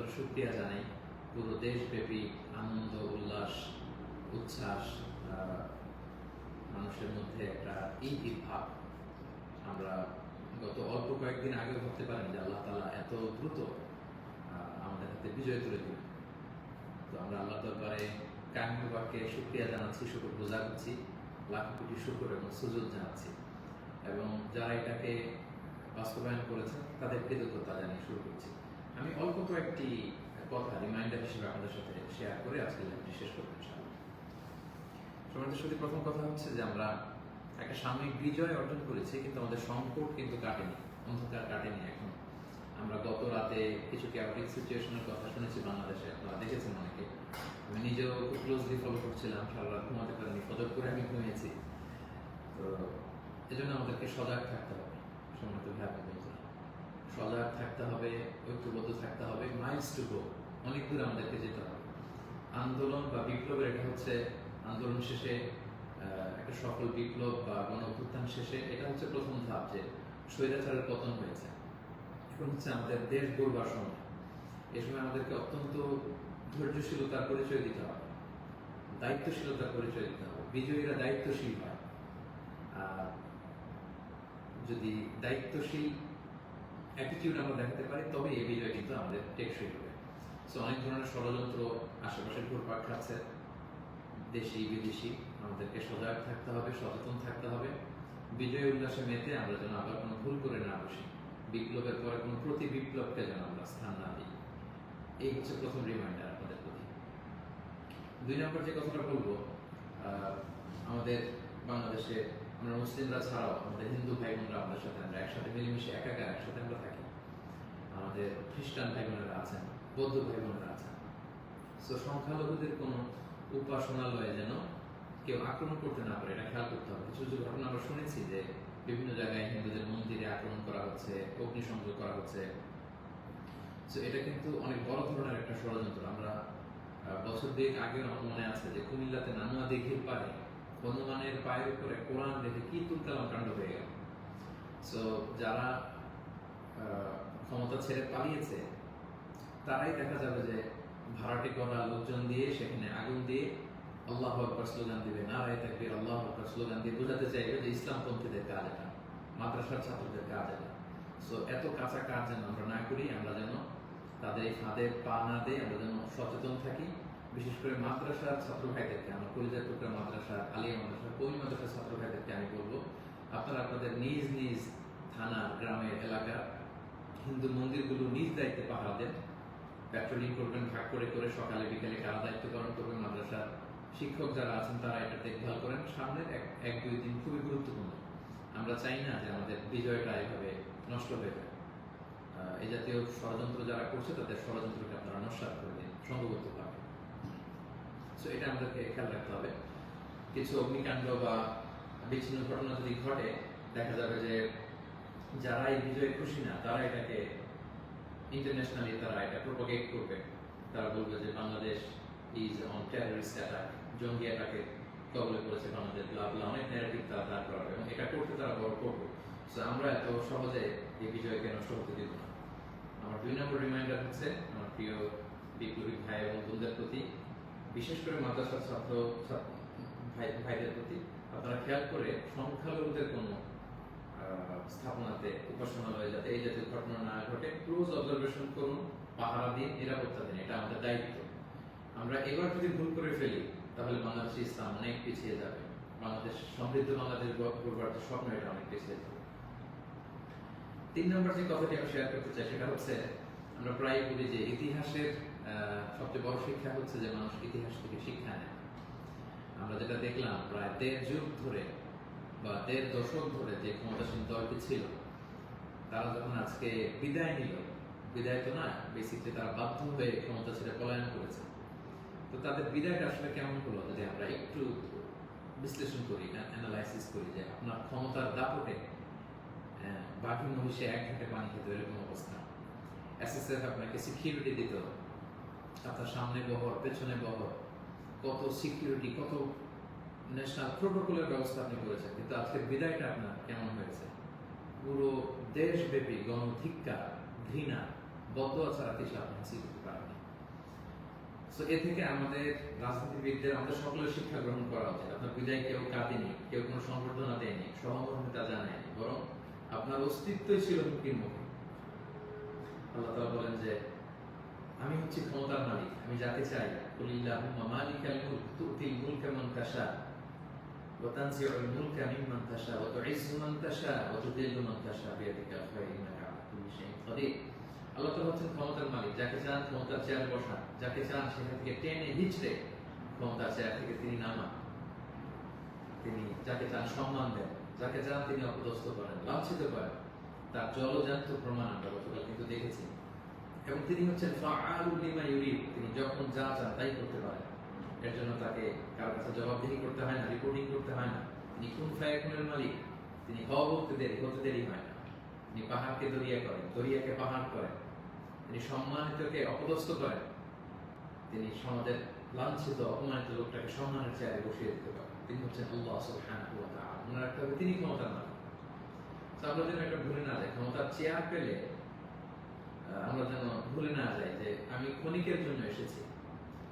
করে সুক্রিয়া জানাই। পুরো দেশব্যাপী আনন্দ, উল্লাস, উচ্ছ্বাস মানুষের মধ্যে একটা ঈদ ভাব আমরা গত অল্প কয়েকদিন আগে ভাবতে পারেন যে আল্লাহ তালা এত দ্রুত আমাদের হাতে বিজয় তুলে দিবেন। তো আমরা আল্লাহ দরবারে কাহিনীবাক্যে শুক্রিয়া জানাচ্ছি, শুক্র বোঝা করছি, লাখ কোটি শুক্র এবং সুযোগ জানাচ্ছি। এবং যারা এটাকে বাস্তবায়ন করেছেন, তাদের কৃতজ্ঞতা জানিয়ে শুরু করছি। আমি অল্প কয়েকটি কথা রিমাইন্ডার হিসেবে আপনাদের সাথে শেয়ার করে আজকে লাইভটি শেষ করব ইনশাআল্লাহ সমাজের সাথে প্রথম কথা হচ্ছে যে আমরা একটা সাময়িক বিজয় অর্জন করেছি, কিন্তু আমাদের সংকট কিন্তু কাটেনি, অন্ধকার কাটেনি এখন। আমরা গত রাতে কিছু ক্যাওটিক সিচুয়েশনের কথা শুনেছি বাংলাদেশে, আপনারা দেখেছেন অনেকে। আমি নিজেও খুব ক্লোজলি ফলো করছিলাম, সারা রাত ঘুমাতে পারিনি, ফজর করে আমি ঘুমিয়েছি। তো এজন্য আমাদেরকে সজাগ থাকতে হবে সময় তো ভ্যাপ সজাগ থাকতে হবে, ঐক্যবদ্ধ থাকতে হবে মাইলস টু গো অনেক দূর আমাদেরকে যেতে হবে। আন্দোলন বা বিপ্লবের এটা হচ্ছে আন্দোলন শেষে একটা সফল বিপ্লব বা গণ অভ্যুত্থান শেষে এটা হচ্ছে প্রথম ধাপ যে স্বৈরাচারের পতন হয়েছে। এখন হচ্ছে আমাদের দেশ গড়বার সময়। এই সময় আমাদেরকে অত্যন্ত ধৈর্যশীলতার পরিচয় দিতে হবে। দায়িত্বশীলতার পরিচয় দিতে হবে। বিজয়ীরা দায়িত্বশীল হয়। আর যদি দায়িত্বশীল অ্যাটিটিউড আমরা দেখাতে পারি তবে এই বিজয় কিন্তু আমাদের টেকসই হবে। সো অনেক ধরনের ষড়যন্ত্র আশেপাশে ঘুরপাক খাচ্ছে, দেশি, বিদেশি, আমাদেরকে সজাগ থাকতে হবে, সচেতন থাকতে হবে। বিজয় উল্লাসে মেতে আমরা যেন আবার কোনো ভুল করে না বসি, বিপ্লবের পরে কোনো প্রতি বিপ্লবকে যেন আমরা স্থান না দিই। এই হচ্ছে প্রথম রিমাইন্ডার আপনাদের প্রতি। দুই নম্বর যে কথাটা বলব আমাদের বাংলাদেশে আমরা মুসলিমরা ছাড়াও আমাদের হিন্দু ভাই বোনরা আমাদের সাথে, আমরা একসাথে মিলেমিশে একাকার, একসাথে আমরা থাকি। আমাদের খ্রিস্টান ভাই বোনেরা আছেন, বৌদ্ধ ভাই বোনেরা আছেন। সো সংখ্যালঘুদের কোনো উপাসনালয়ে যেন কেউ আক্রমণ করতে না পারে, এটা খেয়াল করতে হবে। কিছু কিছু ঘটনা আমরা শুনেছি যে বিভিন্ন জায়গায় হিন্দুদের মন্দিরে আক্রমণ করা হচ্ছে, অগ্নিসংযোগ করা হচ্ছে। তো এটা কিন্তু অনেক বড় ধরনের একটা ষড়যন্ত্র। আমরা বছর দুয়েক আগেও আমার মনে আছে যে কুমিল্লাতে নানুয়া দিঘির পারে হনুমানের পায়ের উপরে কোরআন রেখে কি তুলকালাম কাণ্ড হয়ে গেল? সো যারা ক্ষমতা ছেড়ে পালিয়েছে, তারাই দেখা যাবে যে ভাড়াটে করা লোকজন দিয়ে সেখানে আগুন দিয়ে আল্লাহ আকবর স্লোগান দিবে। না রায় তাকবীর, আল্লাহ আকবর স্লোগান দিয়ে বোঝাতে চাইবে যে ইসলামপন্থীদের কাজ এটা, মাদ্রাসার ছাত্রদের কাজ এটা। সো এত কাঁচা কাজ যেন আমরা না করি, আমরা যেন তাদের এই ফাঁদে পা না দিয়ে আমরা যেন সচেতন থাকি। বিশেষ করে মাদ্রাসার ছাত্র ভাইদেরকে আমরা কলিজার টুকরা মাদ্রাসা, আলিয়া মাদ্রাসা কই মাদ্রাসার ছাত্র ভাইদেরকে আমি বলব, আপনারা আপনাদের নিজ নিজ থানা গ্রামের এলাকার হিন্দু মন্দিরগুলো নিজ দায়িত্বে পাহারা দেন। প্যাট্রোলিং করবেন ভাগ করে করে সকালে, বিকেলে কারা দায়িত্ব পালন করবেন মাদ্রাসার শিক্ষক যারা আছেন, তারা এটা দেখভাল করেন। সামনের এক এক, দুই দিন খুবই গুরুত্বপূর্ণ। আমরা চাই না যে আমাদের বিজয়টা এভাবে নষ্ট হয়ে যায়। এই জাতীয় ষড়যন্ত্র যারা করছে, তাদের ষড়যন্ত্রকে আপনারা নস্বাত করে দিন সংঘবদ্ধভাবে সো এটা আমাদেরকে খেয়াল রাখতে হবে। কিছু অগ্নিকাণ্ড বা বিচ্ছিন্ন ঘটনা যদি ঘটে, দেখা যাবে যে যারা এই বিজয়ে খুশি না, তারা এটাকে ইন্টারন্যাশনালি তারা এটা প্রোপাগেট করবে। তারা বলবে যে Bangladesh is on terrorist attack জঙ্গি অ্যাটাকে কবলে পড়েছে বাংলাদেশ ব্লা ব্লা অনেক ন্যারেটিভ তারা দাঁড় করাবে এবং এটা করতে তারা বড় করবে। সো আমরা এত সহজে এই বিজয়কে নষ্ট হতে দিব না। আমার দুই নম্বর রিমাইন্ডার হচ্ছে, আমার প্রিয় বিপ্লবী ভাই এবং বোনদের প্রতি বিশেষ করে মাদ্রাসার ছাত্র ভাইদের প্রতি আপনারা খেয়াল করে সংখ্যালঘুদের কোনো স্থাপনাতে উপাসনালয়ে যাতে এই জাতীয় ঘটনা না ঘটে। ক্লোজ অবজারভেশন করুন, পাহারা দিন নিরাপত্তা দিন, এটা আমাদের দায়িত্ব। আমরা এবার যদি ভুল করে ফেলি, তাহলে বাংলাদেশ ইসলাম অনেক পিছিয়ে যাবে। বাংলাদেশ, সমৃদ্ধ বাংলাদেশ যে স্বপ্ন, এটা অনেক পিছিয়ে যাবে। তিন নম্বর যে কথাটি আমি শেয়ার করতে চাই, সেটা হচ্ছে আমরা প্রায় বলি যে ইতিহাসের সবচেয়ে বড় শিক্ষা হচ্ছে যে মানুষ ইতিহাস থেকে শিক্ষা নেয়। আমরা যেটা দেখলাম, প্রায় দেড় যুগ ধরে বা দেড় দশক ধরে যে ক্ষমতাসীন দলটি ছিল, তারা যখন আজকে বিদায় নিল, বিদায় তো না বেসিকলি তারা বাধ্য হয়ে ক্ষমতা ছেড়ে পলায়ন করেছে। তো তাদের বিদায়টা আসলে কেমন হলো যদি আমরা একটু বিশ্লেষণ করি অ্যানালাইসিস করি যে আপনার ক্ষমতার দাপটে বাকি মহিষে এক ঘাটে পানি খেতে, এরকম অবস্থা। এসএসএফ আপনাকে সিকিউরিটি দিত আপনার সামনে বহর পেছনে বহর কত সিকিউরিটি কত ন্যাশনাল প্রোটোকলের ব্যবস্থা আপনি করেছেন কিন্তু আজকের বিদায়টা আপনার কেমন হয়েছে? পুরো দেশব্যাপী গণধিক্কার ঘৃণা বদয়া ছাড়া কিছু আপনি হাসিল করতে পারেন So, এ থেকে আমাদের রাজনীতিবিদদের আমাদের সকলের শিক্ষা গ্রহণ করা উচিত। আপনার বিদায় কেউ কাঁদেনি কেউ কোনো সংবর্ধনা দেয়নি সহমর্মিতা জানায়নি বরং আপনার অস্তিত্বই ছিল হুমকির মুখে। আল্লাহ বলেন যে আমি হচ্ছি ক্ষমতার মালিক, আমি যাকে চাই মালিকাল মুলক, তুতিল মুলকা মান তাশা, ওয়া মুলকা তাশা, ওয়া মান তাশা, ওয়া মান তাশা ইন্নাকা আলা কুল্লি শাইইন আল্লাহ তাআলা হচ্ছেন ক্ষমতার মালিক, যাকে চান ক্ষমতার চেয়ারে বসান যাকে চান সেখান থেকে টেনে হিচড়ে ক্ষমতার চেয়ার থেকে তিনি নামান। তিনি যাকে চান সম্মান দেন, যাকে চান তিনি অপদস্থ করেন, লাঞ্ছিত করেন। তার জলজান্ত প্রমাণ আমরা গতকাল কিন্তু দেখেছি। এবং তিনি হচ্ছেন ফাআলুল লিমা ইউরিদ তিনি যখন যা চান তাই করতে পারেন। এর জন্য তাকে কারোর কাছে জবাবদিহি করতে হয় না রিপোর্টিং করতে হয় না। তিনি কোন ফায়াকুনের মালিক। তিনি হওয়া দেরি, হতে দেরি হয় না। তিনি পাহাড়কে দরিয়া করেন, দরিয়াকে পাহাড় করেন। তিনি সম্মানিতকে অপদস্থ করেন। তিনি সমাজের লাঞ্ছিত, অপমানিত লোকটাকে সম্মানের চেয়ারে বসিয়ে দিতে পারেন। তিনি হচ্ছেন আল্লাহ সুবহানাহু ওয়া তাআলা। মনে তিনি ক্ষমতার তো আমরা যেন এটা ভুলে না যাই ক্ষমতার চেয়ার পেলে আমরা যেন ভুলে না যাই যে আমি ক্ষণিকের জন্য এসেছি।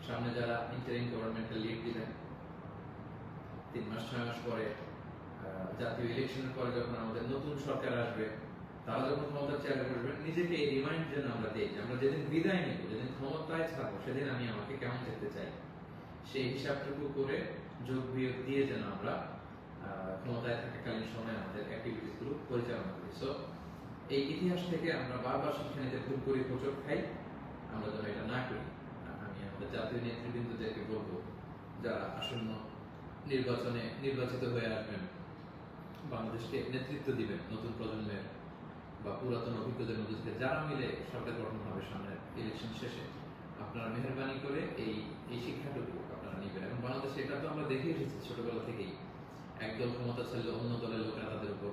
সামনে যারা ইন্টারিম গভর্নমেন্টের লিড দিবেন তিন মাস, ছয় মাস পরে জাতীয় ইলেকশনের পরে যখন আমাদের নতুন সরকার আসবে, তারা যখন ক্ষমতার নিজেকে এই রিমাইন্ড যেন আমরা দিই আমরা যেদিন বিদায় নেব, যেদিন ক্ষমতায় থাকব, সেদিন আমি আমাকে কেমন দেখতে চাই। সেই হিসাবটুকু করে যোগ বিয়োগ দিয়ে যেন আমরা ক্ষমতায় থাকাকালীন সময় আমাদের অ্যাক্টিভিটিসগুলো পরিচালনা করি। সো এই ইতিহাস থেকে আমরা বারবার শিক্ষা নিতে ভুল করি প্রচুর খাই। আমরা যেন এটা না করি। আমি আমাদের জাতীয় নেতৃবৃন্দদেরকে বলব, যারা আসন্ন নির্বাচনে নির্বাচিত হয়ে আসবেন, বাংলাদেশকে নেতৃত্ব দিবেন নতুন প্রজন্মের বা পুরাতন অভিজ্ঞদের মধ্যে থেকে, যারা মিলে সরকার গঠন হবে সামনে ইলেকশন শেষে, আপনারা মেহরবানি করে এই এই শিক্ষাটুকু আপনারা নেবেন। এবং বাংলাদেশে এটা তো আমরা দেখে এসেছি ছোটবেলা থেকেই। একদল ক্ষমতা ছাড়লে অন্য দলের লোকেরা তাদের উপর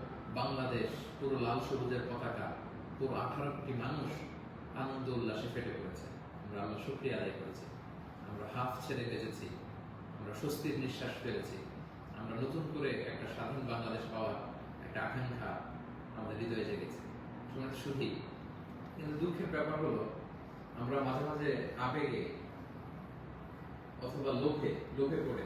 বাংলাদেশ পুরো লাল সবুজের পতাকা, পুরো আঠারো কোটি মানুষ আনন্দ উল্লাসে ফেটে পড়েছে। আমরা আল্লাহ শুক্রিয়া আদায় করেছি। আমরা হাফ ছেড়ে বেঁচেছি। আমরা স্বস্তির নিঃশ্বাস ফেলেছি। আমরা নতুন করে একটা স্বাধীন বাংলাদেশ পাওয়ার একটা আকাঙ্ক্ষা আমাদের হৃদয়ে জেগেছে। সময় শুধুই কিন্তু দুঃখের ব্যাপার হলো, আমরা মাঝে মাঝে আবেগে অথবা লোভে লোভে পড়ে।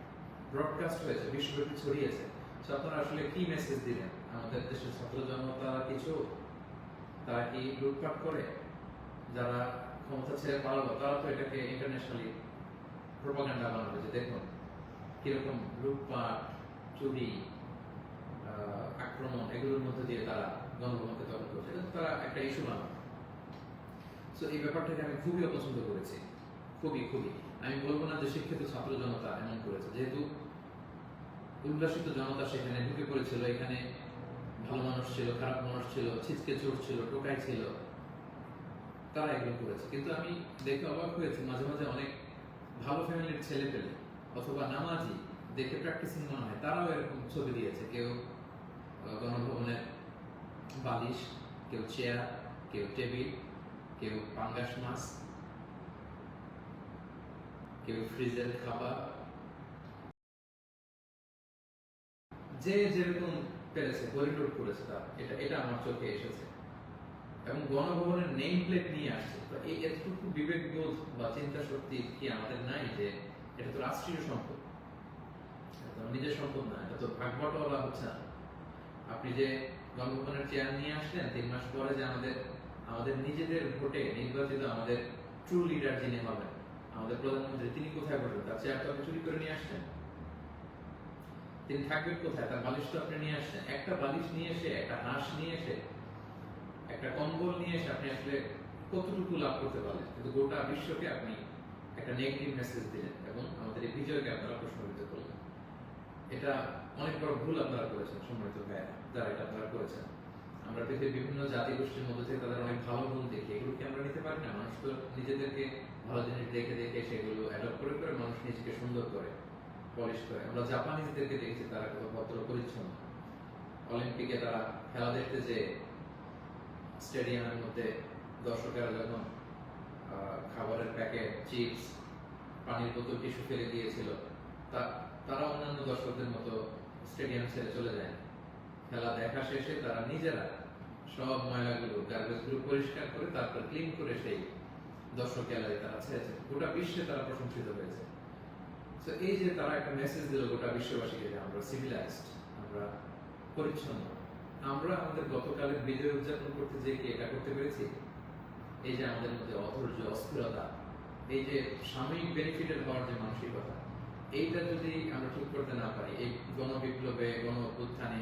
ব্রডকাস্ট হয়েছে, বিশ্বব্যাপী ছড়িয়েছে। তো আপনারা আসলে কি মেসেজ দিলেন? আমাদের দেশের ছাত্র জনতা কিছু? তারা কি লুটপাট করে? যারা ক্ষমতা ছেড়ে পালালো, তারা তো এটাকে ইন্টারন্যাশনালি প্রোপাগান্ডা বানাবে। যে দেখুন, কীরকম লুটপাট, চুরি আক্রমণ, এগুলোর মধ্যে দিয়ে তারা গণভবনকে দখল করছে। তারা একটা ইস্যু বানাবে। তো এই ব্যাপারটাকে আমি খুবই অপছন্দ করেছি। খুবই খুবই। আমি বলব না যে শিক্ষিত ছাত্র জনতা এমন করেছে। যেহেতু উল্লাসিত জনতা সেখানে ঢুকে পড়েছিল, এখানে ভালো মানুষ ছিল, খারাপ মানুষ ছিল, ছিচকে চোর ছিল, টোকাই ছিল, তারা এগুলো করেছে। কিন্তু আমি দেখে অবাক হয়েছি, মাঝে মাঝে অনেক ভালো ফ্যামিলির ছেলে পেলে অথবা নামাজি দেখে প্র্যাকটিসিং মনে হয়, তারাও এরকম ছবি দিয়েছে। কেউ গণভবনের বালিশ, কেউ চেয়ার, কেউ টেবিল, কেউ পাঙ্গাস মাছ কেউ ফ্রিজের খাবার। যে যেরকম পেরেছে পরিলোড করেছে এটা এটা আমার চোখে এসেছে। এবং গণভবনের নেম প্লেট নিয়ে আসছে। তো এই এতটুকু বিবেকবোধ বা চিন্তা শক্তি কি আমাদের নাই যে এটা তো রাষ্ট্রীয় সম্পদ? নিজের সম্পদ না, এটা তো ভাগ বটোয়ারা হচ্ছে না। আপনি যে গণভবনের চেয়ার নিয়ে আসলেন, তিন মাস পরে যে আমাদের আমাদের নিজেদের ভোটে নির্বাচিত আমাদের ট্রু লিডার যিনি হবেন আমাদের প্রধানমন্ত্রী, তিনি কোথায় বসবেন তার চেয়ার তো আপনি চুরি করে নিয়ে আসছেন। তিনি থাকবেন কোথায়? তার বালিশ তো আপনি নিয়ে আসছেন। একটা বালিশ নিয়ে এসে, একটা হাঁস নিয়ে এসে, একটা কম্বল নিয়ে এসে আপনি আসলে কতটুকু লাভ করতে পারলেন? কিন্তু গোটা বিশ্বকে আপনি একটা নেগেটিভ মেসেজ দিলেন এবং আমাদের এই বিজয়কে আপনারা প্রশ্নবিদ্ধ করলেন। এটা অনেক বড় ভুল আপনারা করেছেন, সম্মানিত ভাইয়া যারা এটা আপনারা করেছেন। আমরা পৃথিবীর বিভিন্ন জাতি গোষ্ঠীর মধ্যে থেকে তাদের অনেক ভালো গুণ দেখি। এগুলো কি আমরা নিতে পারি না? মানুষ তো নিজেদেরকে ভালো জিনিস দেখে দেখে সেগুলো অ্যাডপ্ট করে করে মানুষ নিজেকে সুন্দর করে পলিশ করে। আমরা জাপানিজদেরকে দেখেছি, তারা কত ভদ্র, পরিচ্ছন্ন। অলিম্পিকে তারা খেলা দেখতে যে স্টেডিয়ামের মধ্যে দর্শকেরা যখন খাবারের প্যাকেট, চিপস, পানির বোতল, টিস্যু ফেলে দিয়েছিল, তা, তারা অন্যান্য দর্শকদের মতো স্টেডিয়াম ছেড়ে চলে যায়। খেলা দেখা শেষে তারা নিজেরা সব ময়লাগুলো গার্বেজগুলো পরিষ্কার করে তারপর ক্লিন করে সেই দর্শক গ্যালারি তারা ছেড়েছে। গোটা বিশ্বে তারা প্রশংসিত হয়েছে। তো এই যে তারা একটা মেসেজ দিল গোটা বিশ্ববাসীকে যে আমরা সিভিলাইজড আমরা পরিচ্ছন্ন। আমরা আমাদের গতকালের বিজয় উদযাপন করতে যে কি এটা করতে পেরেছি? এই যে আমাদের মধ্যে অধৈর্য, অস্থিরতা, এই যে সাময়িক বেনিফিটেড হওয়ার যে মানসিকতা, এইটা যদি আমরা ঠিক করতে না পারি, এই গণবিপ্লবে গণ উত্থানে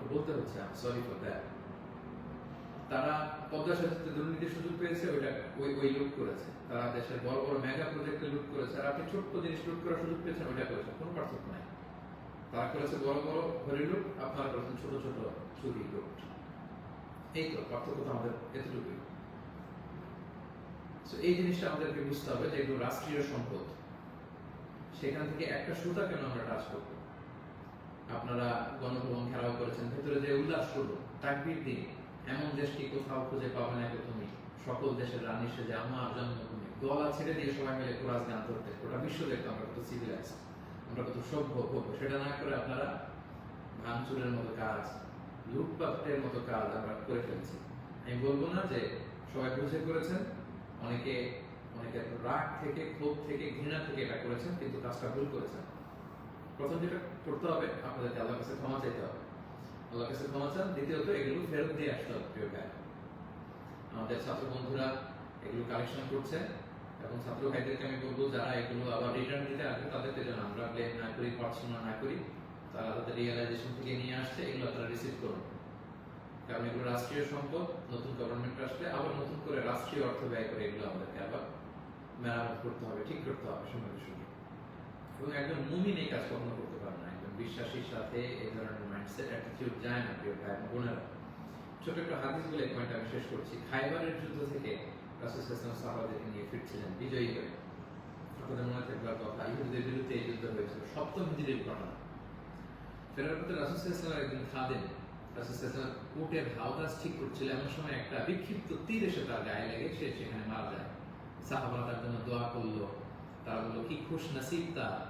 আমাকে বলতে হচ্ছে আমি সরি ফর দ্যাট তারা পদ্মা সেতুতে দুর্নীতির সুযোগ পেয়েছে, ওইটা ওই ওই লুট করেছে। তারা দেশের বড় বড় মেগা প্রজেক্টে লুট করেছে, আর আপনি ছোট্ট জিনিস লুট করার সুযোগ পেয়েছেন, ওইটা করেছেন, কোনো পার্থক্য নাই। তারা করেছে বড় বড় হরি লুট আপনারা করেছেন ছোট ছোট চুরি লুট এই তো, পার্থক্য তো আমাদের এতটুকুই। এই জিনিসটা আমাদেরকে বুঝতে হবে যে এগুলো রাষ্ট্রীয় সম্পদ। সেখান থেকে একটা সুতা কেন আমরা টাচ করব? আপনারা গণভবন ঘেরাও করেছেন। ভেতরে যে উল্লাস করব তাকবির দিন এমন দেশটি কোথাও খুঁজে পাবে না তুমি সকল দেশের রানী সেজে আমার জন্মভূমি। গলা ছেড়ে দিয়ে সবাই মিলে কোরআস গান করতে গোটা বিশ্ব দেখতো আমরা কত সিভিলাইজ আমরা কত সভ্য ভব্য সেটা না করে আপনারা ভাঙচুরের মতো কাজ, লুটপাটের মতো কাজ আমরা করে ফেলছি। আমি বলব না যে সবাই বুঝে করেছেন, অনেকে অনেকে রাগ থেকে, ক্ষোভ থেকে, ঘৃণা থেকে এটা করেছেন, কিন্তু কাজটা ভুল করেছেন। প্রথম যেটা করতে হবে, আপনাদেরকে আল্লাহর কাছে ক্ষমা চাইতে হবে। আল্লাহর কাছে ক্ষমা চান, দ্বিতীয়ত এগুলো ফেরত দিয়ে আসতে হবে প্রিয় ভাই। আমাদের ছাত্র বন্ধুরা এগুলো কালেকশন করছে, এবং ছাত্র ভাইদেরকে আমি বলব, যারা এগুলো আবার রিটার্ন দিতে আসবে, তাদেরকে যেন আমরা ব্লেম না করি পড়াশোনা না করি, তারা তাদের রিয়েলাইজেশন থেকে নিয়ে আসছে, এগুলো তারা রিসিভ করুন। কারণ এগুলো রাষ্ট্রীয় সম্পদ, নতুন গভর্নমেন্ট আসলে আবার নতুন করে রাষ্ট্রীয় অর্থ ব্যয় করে এগুলো আমাদেরকে আবার মেরামত করতে হবে, ঠিক করতে হবে সময়ের সঙ্গে। এবং একজন মুমিন এই কাজ করতে পারে না। একজন বিশ্বাসীর সাথে এই ধরনের মাইন্ডসেট অ্যাটিটিউড যায় না প্রিয় ভাই বোনেরা। ছোট একটা হাদিস বলে পয়েন্ট আমি শেষ করছি। খাইবারের যুদ্ধ থেকে রাসূল সাল্লাল্লাহু সাহাবাদেরকে নিয়ে ফিরছিলেন বিজয়ী হয়ে। আপনাদের মনে থাকবার কথা, ইহুদিদের বিরুদ্ধে এই যুদ্ধ হয়েছিল সপ্তম হিজরির ঘটনা। ফেরার পথে রাসূল আলাইহি একদিন খাদেন রাসূল আলাইহি উটের হাওদাস ঠিক করছিল। এমন সময় একটা বিক্ষিপ্ত তীর এসে তার গায়ে লেগে, সে সেখানে মারা যায়। সাহাবারা তার জন্য দোয়া করল। তারা বলল, কি খুশ নসিব তার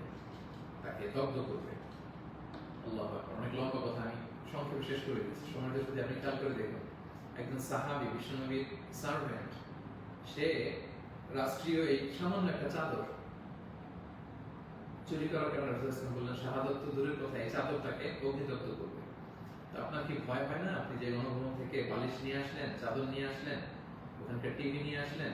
তাকে দগ্ধ করবে। আল্লাহ অনেক লম্বা কথা আমি সংক্ষেপে শেষ করে দিচ্ছি। সময়টা যদি আপনি খেয়াল করে দেখুন। একজন সাহাবি বিশ্বনবীর সার্ভেন্ট, সে রাষ্ট্রীয় এই সামান্য একটা চাদর চুরি করার কারণে বললেন, শাহাদত তো দূরের কথা, এই চাদরটাকে অগ্নিদগ্ধ করবে। তো আপনার কি ভয় হয় না? আপনি যে গণভবন থেকে বালিশ নিয়ে আসলেন, চাদর নিয়ে আসলেন, ওখানকার টিভি নিয়ে আসলেন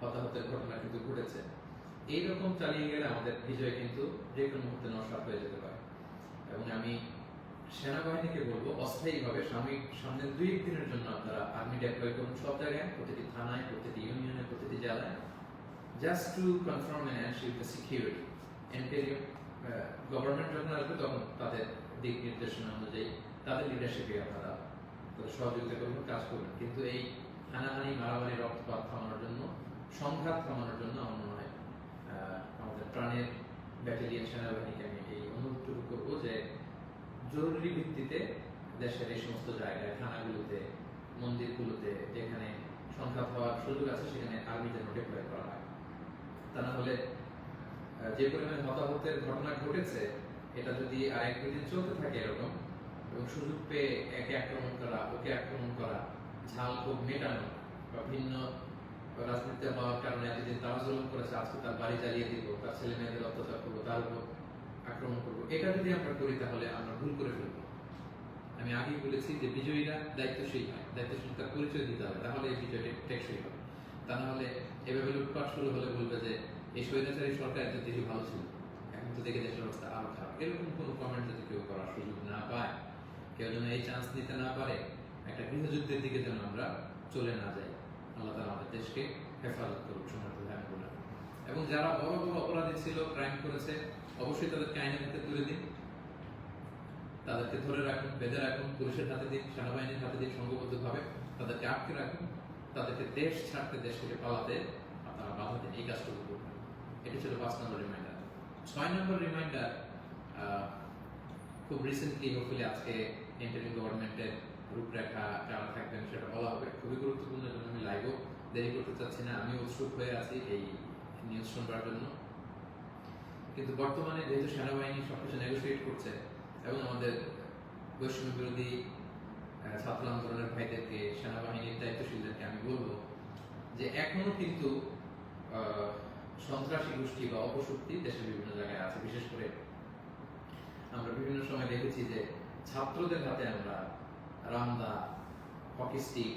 হতাহতের ঘটনা কিন্তু ঘটেছে। এইরকম চালিয়ে গেলে আমাদের বিজয় কিন্তু যে কোনো মুহূর্তে নস্বাত হয়ে যেতে পারে। এবং আমি সেনাবাহিনীকে বলব, অস্থায়ীভাবে সাময়িক সামনের দুই দিনের জন্য আপনারা আর্মি ডেপ্লয় করুন। সব জায়গায়, প্রতিটি থানায়, প্রতিটি ইউনিয়নে প্রতিটি জেলায়। Just to confirm the security interim government যখন আসবে তখন তাদের দিক নির্দেশনা অনুযায়ী তাদের লিডারশিপে আপনারা তাদের সহযোগিতা করবেন কাজ করবেন কিন্তু এই হানাহানি, মারামারি, রক্তপাত থামানোর জন্য সংঘাত থামানোর জন্য আমার মনে হয় আমাদের প্রাণের ব্যাটালিয়ন সেনাবাহিনীকে আমি এই অনুরোধটুকু করব যে জরুরি ভিত্তিতে দেশের এই সমস্ত জায়গায়, থানাগুলোতে, মন্দিরগুলোতে যেখানে সংঘাত হওয়ার সুযোগ আছে, সেখানে আর্মি যেন ডিপ্লয় করা হয়। তা না হলে যে পরিমাণে হতাহতের ঘটনা ঘটেছে, এটা যদি আর এক দুদিন চলতে থাকে এরকম, এবং সুযোগ পেয়ে একে আক্রমণ করা, ওকে আক্রমণ করা, ঝাল খুব মেটানো বা ভিন্ন রাজনীতিতে হওয়ার কারণে এতদিন তারা জুলুম করেছে আজকে তার বাড়ি জ্বালিয়ে দিব, তার ছেলে মেয়েদের অত্যাচার করব, তার উপর আক্রমণ করব। এটা যদি আমরা করি তাহলে আমরা ভুল করে ফেলব। আমি আগেই বলেছি যে বিজয়ীরা দায়িত্বশীল হয় দায়িত্বশীলতার পরিচয় দিতে হবে, তাহলে এই বিজয়টা টেকসই হবে। তা না হলে এভাবে লুটপাট শুরু হলে বলবে যে, এই স্বৈরাচারী সরকার এত দেশে ভালো ছিল, এখন তো দেখে দেশের অবস্থা আরও খারাপ। এরকম কোনো কমেন্ট যদি কেউ করার সুযোগ না পায়, কেউ যেন এই চান্স নিতে না পারে, একটা গৃহযুদ্ধের দিকে যেন আমরা চলে না যাই। আল্লাহ তালা আমাদের দেশকে হেফাজত করুক ধ্যান করুন এবং যারা বড় বড় অপরাধী ছিল ক্রাইম করেছে, অবশ্যই তাদেরকে আইনের হাতে তুলে দিন। তাদেরকে ধরে রাখুন, বেঁধে রাখুন, পুলিশের হাতে দিন, সেনাবাহিনীর হাতে দিন, সংঘবদ্ধভাবে তাদেরকে আটকে রাখুন। তাদেরকে দেশ ছাড়তে, দেশ থেকে পালাতে আপনারা বাধা দিন, এই কাজটুকু করবেন এটি ছিল পাঁচ নম্বর রিমাইন্ডার ছয় নম্বর রিমাইন্ডার খুব রিসেন্টলি হোপফুলি আজকে ইন্টারিম গভর্নমেন্টের রূপরেখা কারা থাকবেন, সেটা বলা হবে। খুবই গুরুত্বপূর্ণ আমি দেরি করতে চাচ্ছি না আমি উৎসুক হয়ে আছি এই নিউজ শুনবার জন্য। কিন্তু বর্তমানে যেহেতু সেনাবাহিনী সবকিছু নেগোসিয়েট করছে এবং আমাদের বৈষম্য বিরোধী ছাত্র আন্দোলনের ভাইদেরকে, সেনাবাহিনীর দায়িত্বশীলদেরকে আমি বলব যে এখনও কিন্তু সন্ত্রাসী গোষ্ঠী বা অপশক্তি দেশের বিভিন্ন জায়গায় আছে। বিশেষ করে আমরা বিভিন্ন সময় দেখেছি যে ছাত্রদের হাতে আমরা রামদা, হকি স্টিক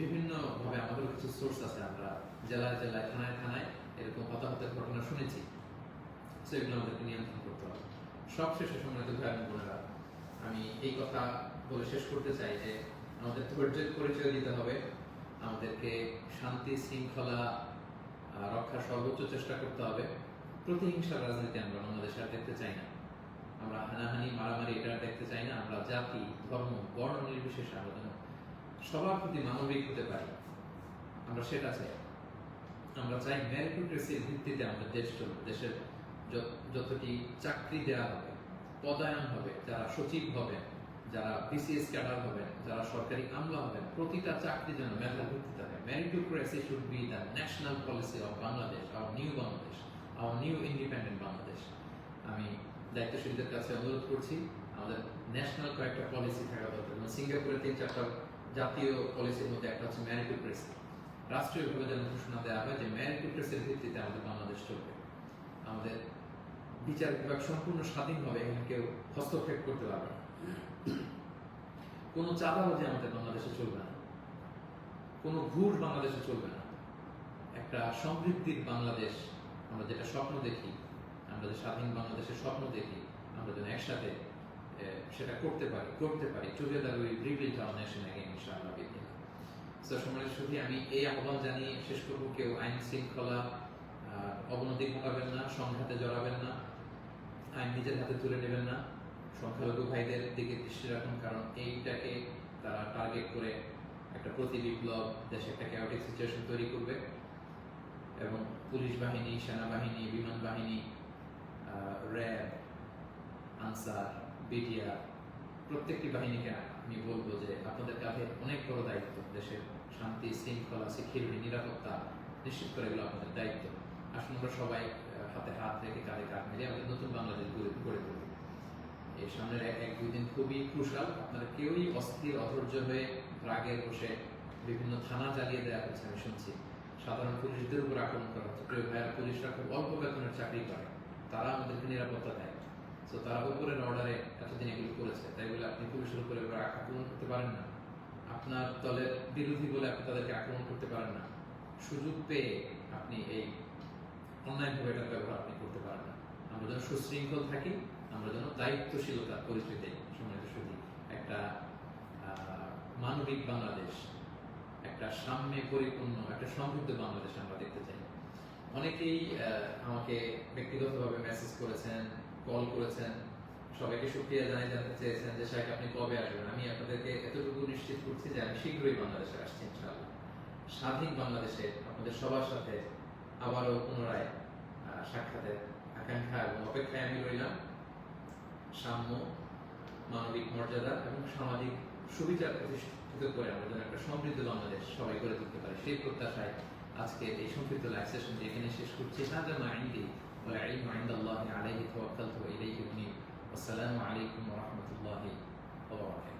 বিভিন্ন ভাবে আমাদের কিছু সোর্স আছে, আমরা জেলায় জেলায়, থানায় থানায় এরকম হতাহতের ঘটনা শুনেছি। তো এগুলো আমাদেরকে নিয়ন্ত্রণ করতে হবে। সব শেষে সম্মানিত ভাই এবং বোনেরা আমি এই কথা বলে শেষ করতে চাই যে আমাদের ধৈর্যের পরিচয় দিতে হবে। আমাদেরকে শান্তি, শৃঙ্খলা রক্ষার সর্বোচ্চ চেষ্টা করতে হবে। প্রতিহিংসার রাজনীতি আমরা বাংলাদেশে আর দেখতে চাই না। আমরা হানাহানি, মারামারি এটা দেখতে চাই না। আমরা জাতি, ধর্ম, বর্ণ নির্বিশেষে আমরা যেন সবার প্রতি মানবিক হতে পারি। আমরা সেটা চাই। আমরা চাই মেরিটোক্রেসির ভিত্তিতে আমাদের দেশ চলবে দেশের যত- যতটি চাকরি দেওয়া হবে, পদায়ন হবে, যারা সচিব হবেন, যারা বিসিএস ক্যাডার হবেন, যারা সরকারি আমলা হবেন, প্রতিটা চাকরি যেন মেধার ভিত্তিতে হবে meritocracy should be the national policy of Bangladesh our new Bangladesh our new independent Bangladesh আমি দায়িত্বশীলদের কাছে অনুরোধ করছি, আমাদের ন্যাশনাল কয়েকটা পলিসি থাকা দরকার। যেমন সিঙ্গাপুরের তিন চারটা জাতীয় পলিসির মধ্যে একটা হচ্ছে ম্যারিটোক্রেসি রাষ্ট্রীয়ভাবে যেন ঘোষণা দেওয়া হয় যে ম্যারিটোক্রেসির ভিত্তিতে আমাদের বাংলাদেশ চলবে। আমাদের বিচার বিভাগ সম্পূর্ণ স্বাধীনভাবে এখানে কেউ হস্তক্ষেপ করতে পারবে না। কোনো চাঁদাবাজি আমাদের বাংলাদেশে চলবে না। কোনো ঘুষ বাংলাদেশে চলবে না। একটা সমৃদ্ধির বাংলাদেশ আমরা যেটা স্বপ্ন দেখি, আমরা যে স্বাধীন বাংলাদেশের স্বপ্ন দেখি, আমরা যেন একসাথে সেটা করতে পারি করতে পারি। Together we rebuild our nation again ইনশাআল্লাহ বিদিন সো সম্মানিত শুধু আমি এই আহ্বান জানিয়ে শেষ করব, কেউ আইন শৃঙ্খলা অবনতি ঘটাবেন না, সংঘাতে জড়াবেন না, আইন নিজের হাতে তুলে নেবেন না, সংখ্যালঘু ভাইদের দিকে দৃষ্টি রাখুন, কারণ এইটাকে তারা টার্গেট করে একটা প্রতি বিপ্লব, দেশে একটা ক্যাওটিক সিচুয়েশন তৈরি করবে। এবং পুলিশ বাহিনী, সেনাবাহিনী, বিমান বাহিনী র্যাব, আনসার বিডিআর, প্রত্যেকটি বাহিনীকে আমি বলব যে আপনাদের কাছে অনেক বড় দায়িত্ব, দেশের শান্তি, শৃঙ্খলা সিকিউরিটি নিরাপত্তা নিশ্চিত করে এগুলো আপনাদের দায়িত্ব। আসুন আমরা সবাই হাতে হাত রেখে কাঁধে কাঁধ মিলিয়ে আমাদের নতুন বাংলাদেশ গড়ে গড়ে তুলি। এই সামনের এক এক, দুই দিন খুবই ক্রুশাল আপনারা কেউই অস্থির, অধৈর্য হয়ে রাগে বসে বিভিন্ন থানা জ্বালিয়ে দেওয়া হচ্ছে, আমি শুনছি। সাধারণ পুলিশদের উপর আক্রমণ করা হচ্ছে। প্রিয় ভাইয়ারা, পুলিশরা খুব অল্প বেতনের চাকরি করে। তারা আমাদেরকে নিরাপত্তা দেয়। তো তারা উপরের অর্ডারে এতদিন এগুলো করেছে। তাই বলে আপনি পুলিশের উপরে এবার আক্রমণ করতে পারেন না। আপনার দলের বিরোধী বলে আপনি তাদেরকে আক্রমণ করতে পারেন না। সুযোগ পেয়ে আপনি এই অন্যায়ভাবে এটার ব্যবহার আপনি করতে পারেন না। আমরা যেন সুশৃঙ্খল থাকি, আমরা যেন দায়িত্বশীলতার পরিচয় দেই শুধু একটা মানবিক বাংলাদেশ, একটা সাম্যে পরিপূর্ণ, একটা সমৃদ্ধ বাংলাদেশ আমরা দেখতে চাই। অনেকেই আমাকে ব্যক্তিগতভাবে মেসেজ করেছেন কল করেছেন, সবাইকে সুক্রিয়া জানিয়ে জানতে চেয়েছেন যে শেখ আপনি কবে আসবেন? আমি আপনাদেরকে এতটুকু নিশ্চিত করছি যে আমি শীঘ্রই বাংলাদেশে আসছি, ইনশাআল্লাহ। স্বাধীন বাংলাদেশে আপনাদের সবার সাথে আবারও পুনরায় সাক্ষাতের আকাঙ্ক্ষা এবং অপেক্ষায় আমি রইলাম। সাম্য, মানবিক মর্যাদা এবং সামাজিক সুবিধা প্রতিষ্ঠিত করে আমরা যেন একটা সমৃদ্ধ বাংলাদেশ সবাই করে তুলতে পারে। সেই প্রত্যাশায় আজকে এই সমৃদ্ধ লাইভ সেশনটি এখানে শেষ করছি। হাজার মাইন্ডি والعلم عند الله عليه توكلت وإليه أنيب. والسلام عليكم ورحمة الله وبركاته.